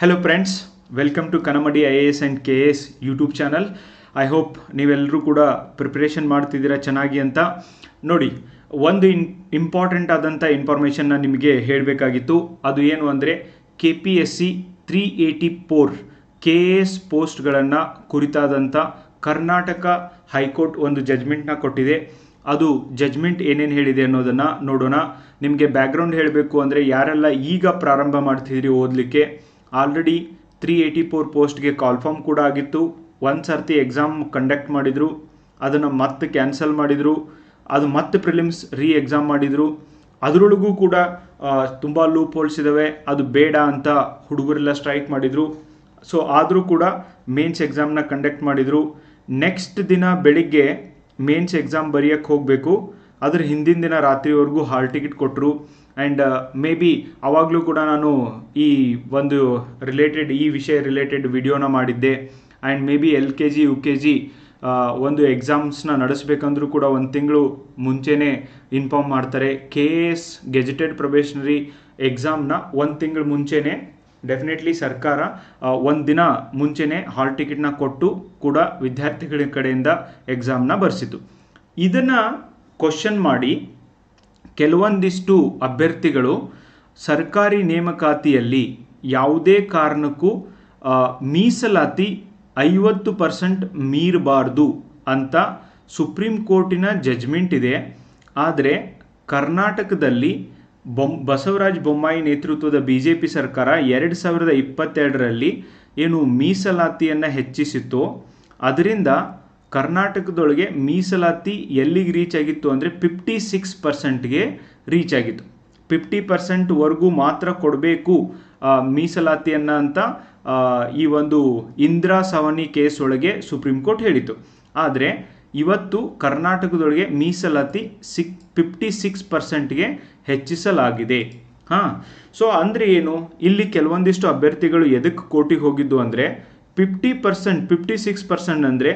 Hello friends welcome to Kanamadi I A S and K S YouTube channel I hope ನೀವೆಲ್ಲರೂ ಕೂಡ preparation ಮಾಡ್ತಿದ್ದೀರಾ ಚೆನ್ನಾಗಿ ಅಂತ. ನೋಡಿ, ಒಂದು ಇನ್ ಇಂಪಾರ್ಟೆಂಟ್ ಆದಂಥ ಇನ್ಫಾರ್ಮೇಷನ್ನ ನಿಮಗೆ ಹೇಳಬೇಕಾಗಿತ್ತು. ಅದು ಏನು ಅಂದರೆ K P S C three eighty four K S ಪೋಸ್ಟ್ಗಳನ್ನು ಕುರಿತಾದಂಥ ಕರ್ನಾಟಕ ಹೈಕೋರ್ಟ್ ಒಂದು ಜಜ್ಮೆಂಟ್ನ ಕೊಟ್ಟಿದೆ. ಅದು ಜಜ್ಮೆಂಟ್ ಏನೇನು ಹೇಳಿದೆ ಅನ್ನೋದನ್ನು ನೋಡೋಣ. ನಿಮಗೆ ಬ್ಯಾಕ್ಗ್ರೌಂಡ್ ಹೇಳಬೇಕು ಅಂದರೆ ಯಾರೆಲ್ಲ ಈಗ ಪ್ರಾರಂಭ ಮಾಡ್ತಿದ್ದೀರಿ ಓದಲಿಕ್ಕೆ? ಆಲ್ರೆಡಿ ತ್ರೀ ಏಯ್ಟಿ ಫೋರ್ ಪೋಸ್ಟ್ಗೆ ಕಾಲ್ ಫಾರ್ಮ್ ಕೂಡ ಆಗಿತ್ತು. ಒಂದು ಸರ್ತಿ ಎಕ್ಸಾಮ್ ಕಂಡಕ್ಟ್ ಮಾಡಿದರು. ಅದನ್ನು ಮತ್ತೆ ಕ್ಯಾನ್ಸಲ್ ಮಾಡಿದರು. ಅದು ಮತ್ತೆ ಪ್ರಿಲಿಮ್ಸ್ ರೀ ಎಕ್ಸಾಮ್ ಮಾಡಿದರು. ಅದರೊಳಗೂ ಕೂಡ ತುಂಬ ಲೂಪ್ ಹೋಲ್ಸ್ ಇದ್ದಾವೆ ಅದು ಬೇಡ ಅಂತ ಹುಡುಗರೆಲ್ಲ ಸ್ಟ್ರೈಕ್ ಮಾಡಿದರು. ಸೊ ಆದರೂ ಕೂಡ ಮೇನ್ಸ್ ಎಕ್ಸಾಮ್ನ ಕಂಡಕ್ಟ್ ಮಾಡಿದರು. ನೆಕ್ಸ್ಟ್ ದಿನ ಬೆಳಿಗ್ಗೆ ಮೇನ್ಸ್ ಎಕ್ಸಾಮ್ ಬರೆಯೋಕ್ಕೆ ಹೋಗಬೇಕು. ಅದ್ರ ಹಿಂದಿನ ದಿನ ರಾತ್ರಿವರೆಗೂ ಹಾಲ್ ಟಿಕೆಟ್ ಕೊಟ್ಟರು ಆ್ಯಂಡ್ ಮೇ ಬಿ ಆವಾಗಲೂ ಕೂಡ ನಾನು ಈ ಒಂದು ರಿಲೇಟೆಡ್ ಈ ವಿಷಯ ರಿಲೇಟೆಡ್ ವಿಡಿಯೋನ ಮಾಡಿದ್ದೆ. And maybe L K G, U K G ಒಂದು ಎಕ್ಸಾಮ್ಸ್ನ ನಡೆಸಬೇಕಂದ್ರೂ ಕೂಡ ಒಂದು ತಿಂಗಳು ಮುಂಚೆನೇ ಇನ್ಫಾರ್ಮ್ ಮಾಡ್ತಾರೆ. ಕೆ ಎಸ್ ಗೆಜೆಟೆಡ್ ಪ್ರೊಬೇಷನರಿ ಎಕ್ಸಾಮ್ನ ಒಂದು ತಿಂಗಳು ಮುಂಚೆನೇ ಡೆಫಿನೆಟ್ಲಿ ಸರ್ಕಾರ ಒಂದು ದಿನ ಮುಂಚೆನೇ ಹಾಲ್ ಟಿಕೆಟ್ನ ಕೊಟ್ಟು ಕೂಡ ವಿದ್ಯಾರ್ಥಿಗಳ ಕಡೆಯಿಂದ ಎಕ್ಸಾಮ್ನ ಬರೆಸಿತು. ಇದನ್ನು ಕ್ವಶನ್ ಮಾಡಿ. ಕೆಲವೊಂದಿಷ್ಟು ಅಭ್ಯರ್ಥಿಗಳು ಸರ್ಕಾರಿ ನೇಮಕಾತಿಯಲ್ಲಿ ಯಾವುದೇ ಕಾರಣಕ್ಕೂ ಮೀಸಲಾತಿ ಐವತ್ತು ಪರ್ಸೆಂಟ್ ಮೀರಬಾರ್ದು ಅಂತ ಸುಪ್ರೀಂ ಕೋರ್ಟಿನ ಜಜ್ಮೆಂಟ್ ಇದೆ. ಆದರೆ ಕರ್ನಾಟಕದಲ್ಲಿ ಬೊಮ್, ಬಸವರಾಜ ಬೊಮ್ಮಾಯಿ ನೇತೃತ್ವದ ಬಿ ಜೆ ಪಿ ಸರ್ಕಾರ ಎರಡು ಸಾವಿರದ ಇಪ್ಪತ್ತೆರಡರಲ್ಲಿ ಏನು ಮೀಸಲಾತಿಯನ್ನು ಹೆಚ್ಚಿಸಿತ್ತು, ಅದರಿಂದ ಕರ್ನಾಟಕದೊಳಗೆ ಮೀಸಲಾತಿ ಎಲ್ಲಿಗೆ ರೀಚ್ ಆಗಿತ್ತು ಅಂದರೆ ಫಿಫ್ಟಿ ಸಿಕ್ಸ್ ಪರ್ಸೆಂಟ್ಗೆ ರೀಚ್ ಆಗಿತ್ತು. ಫಿಫ್ಟಿ ಪರ್ಸೆಂಟ್ವರೆಗೂ ಮಾತ್ರ ಕೊಡಬೇಕು ಮೀಸಲಾತಿಯನ್ನು ಅಂತ ಈ ಒಂದು ಇಂದಿರಾ ಸವನಿ ಕೇಸ್ ಒಳಗೆ ಸುಪ್ರೀಂ ಕೋರ್ಟ್ ಹೇಳಿತು ಆದರೆ ಇವತ್ತು ಕರ್ನಾಟಕದೊಳಗೆ ಮೀಸಲಾತಿ ಸಿಕ್ ಫಿಫ್ಟಿ ಸಿಕ್ಸ್ ಪರ್ಸೆಂಟ್ಗೆ ಹೆಚ್ಚಿಸಲಾಗಿದೆ. ಹಾಂ ಸೊ ಅಂದರೆ ಏನು? ಇಲ್ಲಿ ಕೆಲವೊಂದಿಷ್ಟು ಅಭ್ಯರ್ಥಿಗಳು ಎದಕ್ಕೆ ಕೋರ್ಟಿಗೆ ಹೋಗಿದ್ದು ಅಂದರೆ fifty percent fifty six percent ಅಂದರೆ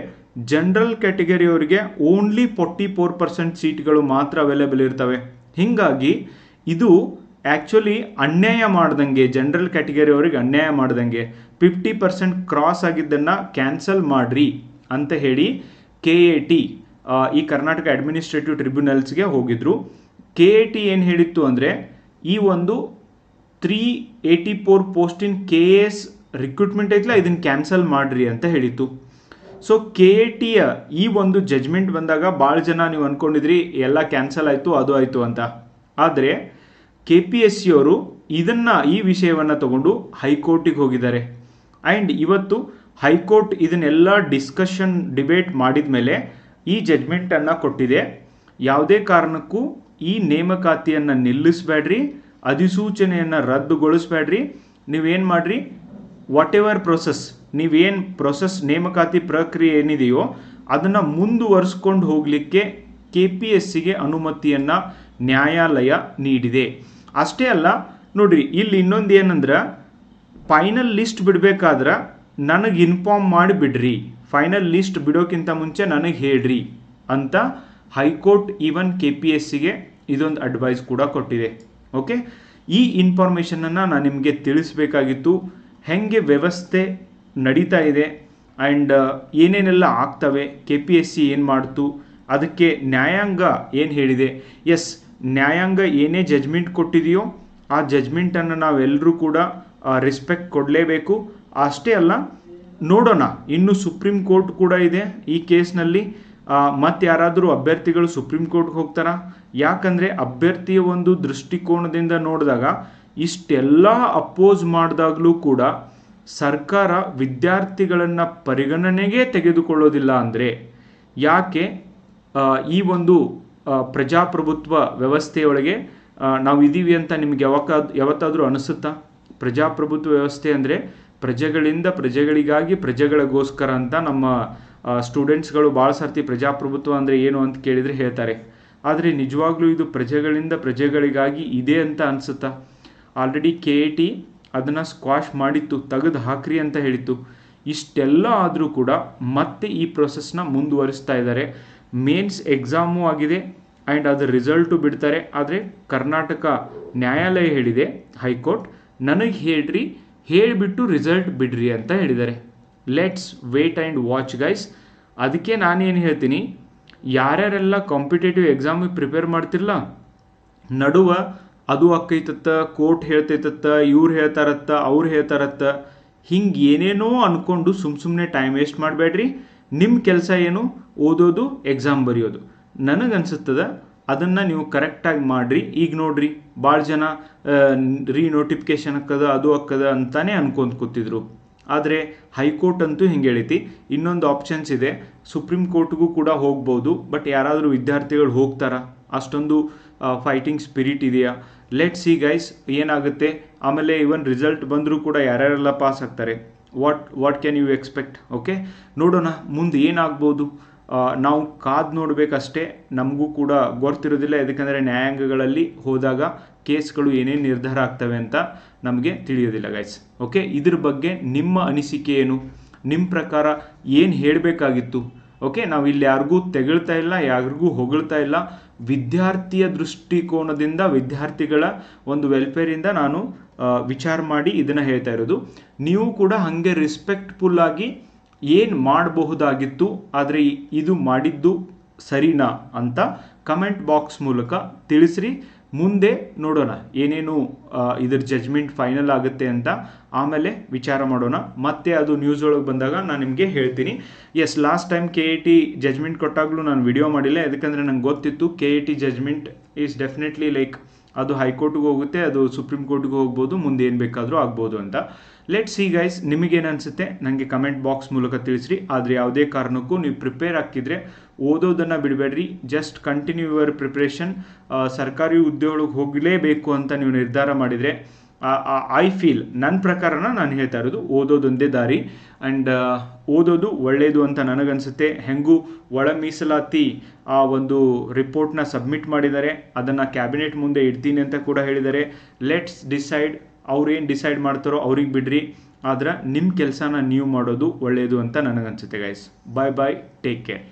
ಜನರಲ್ ಕ್ಯಾಟಗರಿಯವರಿಗೆ ಓನ್ಲಿ ಫೋರ್ಟಿ ಫೋರ್ ಪರ್ಸೆಂಟ್ ಸೀಟ್ಗಳು ಮಾತ್ರ ಅವೈಲೇಬಲ್ ಇರ್ತವೆ. ಹೀಗಾಗಿ ಇದು ಆ್ಯಕ್ಚುಲಿ ಅನ್ಯಾಯ ಮಾಡ್ದಂಗೆ, ಜನರಲ್ ಕ್ಯಾಟಗರಿ ಅವರಿಗೆ ಅನ್ಯಾಯ ಮಾಡ್ದಂಗೆ. ಫಿಫ್ಟಿ ಪರ್ಸೆಂಟ್ ಕ್ರಾಸ್ ಆಗಿದ್ದನ್ನು ಕ್ಯಾನ್ಸಲ್ ಮಾಡ್ರಿ ಅಂತ ಹೇಳಿ ಕೆ ಎ ಟಿ ಈ ಕರ್ನಾಟಕ ಅಡ್ಮಿನಿಸ್ಟ್ರೇಟಿವ್ ಟ್ರಿಬ್ಯುನಲ್ಸ್ಗೆ ಹೋಗಿದ್ರು. ಕೆ ಎ ಟಿ ಏನು ಹೇಳಿತ್ತು ಅಂದರೆ, ಈ ಒಂದು ತ್ರೀ ಏಯ್ಟಿ ಫೋರ್ ಪೋಸ್ಟಿನ್ ಕೆ ಎಸ್ ರಿಕ್ರೂಟ್ಮೆಂಟ್ ಐತಲ್ಲ ಇದನ್ನು ಕ್ಯಾನ್ಸಲ್ ಮಾಡ್ರಿ ಅಂತ ಹೇಳಿತ್ತು. ಸೊ ಕೆ ಟಿಯ ಈ ಒಂದು ಜಜ್ಮೆಂಟ್ ಬಂದಾಗ ಭಾಳ ಜನ ನೀವು ಅಂದ್ಕೊಂಡಿದ್ರಿ ಎಲ್ಲ ಕ್ಯಾನ್ಸಲ್ ಆಯಿತು, ಅದು ಆಯಿತು ಅಂತ. ಆದರೆ ಕೆ ಪಿ ಎಸ್ ಸಿ ಅವರು ಇದನ್ನು ಈ ವಿಷಯವನ್ನು ತಗೊಂಡು ಹೈಕೋರ್ಟಿಗೆ ಹೋಗಿದ್ದಾರೆ. ಆ್ಯಂಡ್ ಇವತ್ತು ಹೈಕೋರ್ಟ್ ಇದನ್ನೆಲ್ಲ ಡಿಸ್ಕಷನ್ ಡಿಬೇಟ್ ಮಾಡಿದ ಮೇಲೆ ಈ ಜಜ್ಮೆಂಟನ್ನು ಕೊಟ್ಟಿದೆ. ಯಾವುದೇ ಕಾರಣಕ್ಕೂ ಈ ನೇಮಕಾತಿಯನ್ನು ನಿಲ್ಲಿಸಬೇಡ್ರಿ, ಅಧಿಸೂಚನೆಯನ್ನು ರದ್ದುಗೊಳಿಸಬೇಡ್ರಿ. ನೀವೇನು ಮಾಡಿರಿ ವಾಟ್ ಎವರ್ ಪ್ರೊಸೆಸ್ ನೀವೇನು ಪ್ರೊಸೆಸ್ ನೇಮಕಾತಿ ಪ್ರಕ್ರಿಯೆ ಏನಿದೆಯೋ ಅದನ್ನು ಮುಂದುವರಿಸ್ಕೊಂಡು ಹೋಗಲಿಕ್ಕೆ ಕೆ ಪಿ ಎಸ್ ಸಿಗೆ ಅನುಮತಿಯನ್ನು ನ್ಯಾಯಾಲಯ ನೀಡಿದೆ. ಅಷ್ಟೇ ಅಲ್ಲ, ನೋಡಿರಿ, ಇಲ್ಲಿ ಇನ್ನೊಂದು ಏನಂದ್ರೆ ಫೈನಲ್ ಲಿಸ್ಟ್ ಬಿಡಬೇಕಾದ್ರೆ ನನಗೆ ಇನ್ಫಾರ್ಮ್ ಮಾಡಿ ಬಿಡ್ರಿ ಫೈನಲ್ ಲಿಸ್ಟ್ ಬಿಡೋಕ್ಕಿಂತ ಮುಂಚೆ ನನಗೆ ಹೇಳ್ರಿ ಅಂತ high court even K P S ಸಿಗೆ ಇದೊಂದು ಅಡ್ವೈಸ್ ಕೂಡ ಕೊಟ್ಟಿದೆ. ಓಕೆ ಈ ಇನ್ಫಾರ್ಮೇಷನನ್ನು ನಾನು ನಿಮಗೆ ತಿಳಿಸ್ಬೇಕಾಗಿತ್ತು. ಹೆಂಗೆ ವ್ಯವಸ್ಥೆ ನಡೀತಾ ಇದೆ. ಆ್ಯಂಡ್ ಏನೇನೆಲ್ಲ ಆಗ್ತವೆ? ಕೆ ಪಿ ಎಸ್ ಸಿ ಏನು ಮಾಡ್ತು? ಅದಕ್ಕೆ ನ್ಯಾಯಾಂಗ ಏನು ಹೇಳಿದೆ? ಎಸ್, ನ್ಯಾಯಾಂಗ ಏನೇ ಜಜ್ಮೆಂಟ್ ಕೊಟ್ಟಿದೆಯೋ, ಆ ಜಜ್ಮೆಂಟನ್ನು ನಾವೆಲ್ಲರೂ ಕೂಡ ರೆಸ್ಪೆಕ್ಟ್ ಕೊಡಲೇಬೇಕು. ಅಷ್ಟೇ ಅಲ್ಲ, ನೋಡೋಣ. ಇನ್ನು ಸುಪ್ರೀಂ ಕೋರ್ಟ್ ಕೂಡ ಇದೆ ಈ ಕೇಸ್ನಲ್ಲಿ. ಮತ್ತೆ ಯಾರಾದರೂ ಅಭ್ಯರ್ಥಿಗಳು ಸುಪ್ರೀಂ ಕೋರ್ಟ್ಗೆ ಹೋಗ್ತಾರಾ? ಯಾಕಂದರೆ ಅಭ್ಯರ್ಥಿಯ ಒಂದು ದೃಷ್ಟಿಕೋನದಿಂದ ನೋಡಿದಾಗ, ಇಷ್ಟೆಲ್ಲ ಅಪೋಸ್ ಮಾಡಿದಾಗಲೂ ಕೂಡ ಸರ್ಕಾರ ವಿದ್ಯಾರ್ಥಿಗಳನ್ನು ಪರಿಗಣನೆಗೆ ತೆಗೆದುಕೊಳ್ಳೋದಿಲ್ಲ ಅಂದರೆ ಯಾಕೆ? ಈ ಒಂದು ಪ್ರಜಾಪ್ರಭುತ್ವ ವ್ಯವಸ್ಥೆಯೊಳಗೆ ನಾವು ಇದ್ದೀವಿ ಅಂತ ನಿಮ್ಗೆ ಯಾವಾಗ ಯಾವತ್ತಾದರೂ ಅನಿಸುತ್ತಾ? ಪ್ರಜಾಪ್ರಭುತ್ವ ವ್ಯವಸ್ಥೆ ಅಂದರೆ ಪ್ರಜೆಗಳಿಂದ ಪ್ರಜೆಗಳಿಗಾಗಿ ಪ್ರಜೆಗಳಿಗೋಸ್ಕರ ಅಂತ ನಮ್ಮ ಸ್ಟೂಡೆಂಟ್ಸ್ಗಳು ಭಾಳ ಸರ್ತಿ ಪ್ರಜಾಪ್ರಭುತ್ವ ಅಂದರೆ ಏನು ಅಂತ ಕೇಳಿದರೆ ಹೇಳ್ತಾರೆ. ಆದರೆ ನಿಜವಾಗ್ಲೂ ಇದು ಪ್ರಜೆಗಳಿಂದ ಪ್ರಜೆಗಳಿಗಾಗಿ ಇದೆ ಅಂತ ಅನಿಸುತ್ತಾ? ಆಲ್ರೆಡಿ ಕೆ ಎ ಟಿ ಅದನ್ನು ಸ್ಕ್ವಾಶ್ ಮಾಡಿತ್ತು, ತೆಗೆದು ಹಾಕ್ರಿ ಅಂತ ಹೇಳಿತ್ತು. ಇಷ್ಟೆಲ್ಲ ಆದರೂ ಕೂಡ ಮತ್ತೆ ಈ ಪ್ರೊಸೆಸ್ನ ಮುಂದುವರಿಸ್ತಾ ಇದ್ದಾರೆ. ಮೇನ್ಸ್ ಎಕ್ಸಾಮು ಆಗಿದೆ ಆ್ಯಂಡ್ ಅದರ ರಿಸಲ್ಟು ಬಿಡ್ತಾರೆ. ಆದರೆ ಕರ್ನಾಟಕ ನ್ಯಾಯಾಲಯ ಹೇಳಿದೆ, ಹೈಕೋರ್ಟ್, ನನಗೆ ಹೇಳ್ರಿ, ಹೇಳಿಬಿಟ್ಟು ರಿಸಲ್ಟ್ ಬಿಡ್ರಿ ಅಂತ ಹೇಳಿದ್ದಾರೆ. Let's wait and watch guys ಅದಕ್ಕೆ ನಾನೇನು ಹೇಳ್ತೀನಿ, ಯಾರ್ಯಾರೆಲ್ಲ ಕಾಂಪಿಟೇಟಿವ್ ಎಕ್ಸಾಮಿಗೆ ಪ್ರಿಪೇರ್ ಮಾಡ್ತಿರಲ್ಲ ನಡುವ ಅದು ಅಕ್ಕೈತತ್ತ, ಕೋರ್ಟ್ ಹೇಳ್ತೈತತ್ತ, ಇವ್ರು ಹೇಳ್ತಾರತ್ತ, ಅವ್ರು ಹೇಳ್ತಾರತ್ತ. ಹಿಂಗೆ ಏನೇನೋ ಅಂದ್ಕೊಂಡು ಸುಮ್ಮ ಸುಮ್ಮನೆ ಟೈಮ್ ವೇಸ್ಟ್ ಮಾಡಬೇಡ್ರಿ. ನಿಮ್ಮ ಕೆಲಸ ಏನು? ಓದೋದು ಎಕ್ಸಾಮ್ ಬರೆಯೋದು. ನನಗನ್ಸುತ್ತದೆ, ಅದನ್ನು ನೀವು ಕರೆಕ್ಟಾಗಿ ಮಾಡಿರಿ. ಈಗ ನೋಡ್ರಿ ಭಾಳ ಜನ ರೀ ನೋಟಿಫಿಕೇಶನ್ ಹಾಕದ ಅದು ಹಾಕದ ಅಂತಾನೆ ಅನ್ಕೊಂತ ಕೂತಿದ್ರು. ಆದರೆ ಹೈಕೋರ್ಟ್ ಅಂತೂ ಹಿಂಗೆ ಹೇಳೈತಿ. ಇನ್ನೊಂದು ಆಪ್ಷನ್ಸ್ ಇದೆ. ಸುಪ್ರೀಂ ಕೋರ್ಟ್ಗೂ ಕೂಡ ಹೋಗ್ಬೋದು, ಬಟ್ ಯಾರಾದರೂ ವಿದ್ಯಾರ್ಥಿಗಳು ಹೋಗ್ತಾರಾ? ಅಷ್ಟೊಂದು ಫೈಟಿಂಗ್ ಸ್ಪಿರಿಟ್ ಇದೆಯಾ? ಲೆಟ್ ಸಿ ಗೈಸ್ ಏನಾಗುತ್ತೆ? ಆಮೇಲೆ ಇವನ್ ರಿಸಲ್ಟ್ ಬಂದರೂ ಕೂಡ ಯಾರ್ಯಾರೆಲ್ಲ ಪಾಸ್ ಆಗ್ತಾರೆ? What what can you expect okay ನೋಡೋಣ, ಮುಂದೆ ಏನಾಗ್ಬೋದು? ನಾವು ಕಾದ್ ನೋಡಬೇಕಷ್ಟೇ. ನಮಗೂ ಕೂಡ ಗೊತ್ತಿರೋದಿಲ್ಲ, ಯಾಕಂದರೆ ನ್ಯಾಯಾಂಗಗಳಲ್ಲಿ ಹೋದಾಗ ಕೇಸ್ಗಳು ಏನೇನು ನಿರ್ಧಾರ ಆಗ್ತವೆ ಅಂತ ನಮಗೆ ತಿಳಿಯೋದಿಲ್ಲ ಗೈಸ್ ಓಕೆ ಇದ್ರ ಬಗ್ಗೆ ನಿಮ್ಮ ಅನಿಸಿಕೆ ಏನು? ನಿಮ್ಮ ಪ್ರಕಾರ ಏನು ಹೇಳಬೇಕಾಗಿತ್ತು? ಓಕೆ ನಾವು ಇಲ್ಲಿ ಯಾರಿಗೂ ತೆಗಳ್ತಾ ಇಲ್ಲ, ಯಾರಿಗೂ ಹೊಗಳ್ತಾ ಇಲ್ಲ. ವಿದ್ಯಾರ್ಥಿಯ ದೃಷ್ಟಿಕೋನದಿಂದ, ವಿದ್ಯಾರ್ಥಿಗಳ ಒಂದು ವೆಲ್ಫೇರಿಂದ ನಾನು ವಿಚಾರ ಮಾಡಿ ಇದನ್ನು ಹೇಳ್ತಾ ಇರೋದು. ನೀವು ಕೂಡ ಹಾಗೆ ರೆಸ್ಪೆಕ್ಟ್ಫುಲ್ ಆಗಿ ಏನು ಮಾಡಬಹುದಾಗಿತ್ತು, ಆದರೆ ಇದು ಮಾಡಿದ್ದು ಸರಿನಾ ಅಂತ ಕಮೆಂಟ್ ಬಾಕ್ಸ್ ಮೂಲಕ ತಿಳಿಸ್ರಿ. ಮುಂದೆ ನೋಡೋಣ. ಏನೇನು ಇದ್ರ ಜಜ್ಮೆಂಟ್ ಫೈನಲ್ ಆಗುತ್ತೆ ಅಂತ ಆಮೇಲೆ ವಿಚಾರ ಮಾಡೋಣ. ಮತ್ತೆ ಅದು ನ್ಯೂಸ್ ಒಳಗೆ ಬಂದಾಗ ನಾನು ನಿಮಗೆ ಹೇಳ್ತೀನಿ. As last time K A T judgment ಕೊಟ್ಟಾಗಲೂ ನಾನು ವಿಡಿಯೋ ಮಾಡಿಲ್ಲ. ಯಾಕಂದರೆ ನಂಗೆ ಗೊತ್ತಿತ್ತು K A T judgment is definitely like ಅದು ಹೈಕೋರ್ಟ್ಗೆ ಹೋಗುತ್ತೆ, ಅದು ಸುಪ್ರೀಂ ಕೋರ್ಟ್ಗೆ ಹೋಗ್ಬೋದು, ಮುಂದೆ ಏನು ಬೇಕಾದರೂ ಆಗ್ಬೋದು ಅಂತ. ಲೆಟ್ ಸಿ ಗೈಸ್ ನಿಮಗೇನು ಅನಿಸುತ್ತೆ? ನನಗೆ ಕಮೆಂಟ್ ಬಾಕ್ಸ್ ಮೂಲಕ ತಿಳಿಸ್ರಿ. ಆದರೆ ಯಾವುದೇ ಕಾರಣಕ್ಕೂ ನೀವು ಪ್ರಿಪೇರ್ ಆಗ್ತಿದ್ರೆ ಓದೋದನ್ನು ಬಿಡಬೇಡ್ರಿ. ಜಸ್ಟ್ ಕಂಟಿನ್ಯೂ ಯುವರ್ ಪ್ರಿಪ್ರೇಷನ್ ಸರ್ಕಾರಿ ಉದ್ಯೋಗಕ್ಕೆ ಹೋಗಲೇಬೇಕು ಅಂತ ನೀವು ನಿರ್ಧಾರ ಮಾಡಿದರೆ ಐ ಫೀಲ್ ನನ್ನ ಪ್ರಕಾರನ ನಾನು ಹೇಳ್ತಾ ಇರೋದು ಓದೋದೊಂದೇ ದಾರಿ. ಆ್ಯಂಡ್ ಓದೋದು ಒಳ್ಳೆಯದು ಅಂತ ನನಗನ್ಸುತ್ತೆ. ಹೆಂಗೂ ಒಳ ಮೀಸಲಾತಿ ಆ ಒಂದು ರಿಪೋರ್ಟ್ನ ಸಬ್ಮಿಟ್ ಮಾಡಿದ್ದಾರೆ. ಅದನ್ನು ಕ್ಯಾಬಿನೆಟ್ ಮುಂದೆ ಇಡ್ತೀನಿ ಅಂತ ಕೂಡ ಹೇಳಿದ್ದಾರೆ. ಲೆಟ್ಸ್ ಡಿಸೈಡ್ ಅವ್ರೇನು ಡಿಸೈಡ್ ಮಾಡ್ತಾರೋ ಅವ್ರಿಗೆ ಬಿಡ್ರಿ. ಆದ್ರೆ ನಿಮ್ಮ ಕೆಲಸನ ನೀವು ಮಾಡೋದು ಒಳ್ಳೆಯದು ಅಂತ ನನಗನ್ಸುತ್ತೆ guys bye bye take care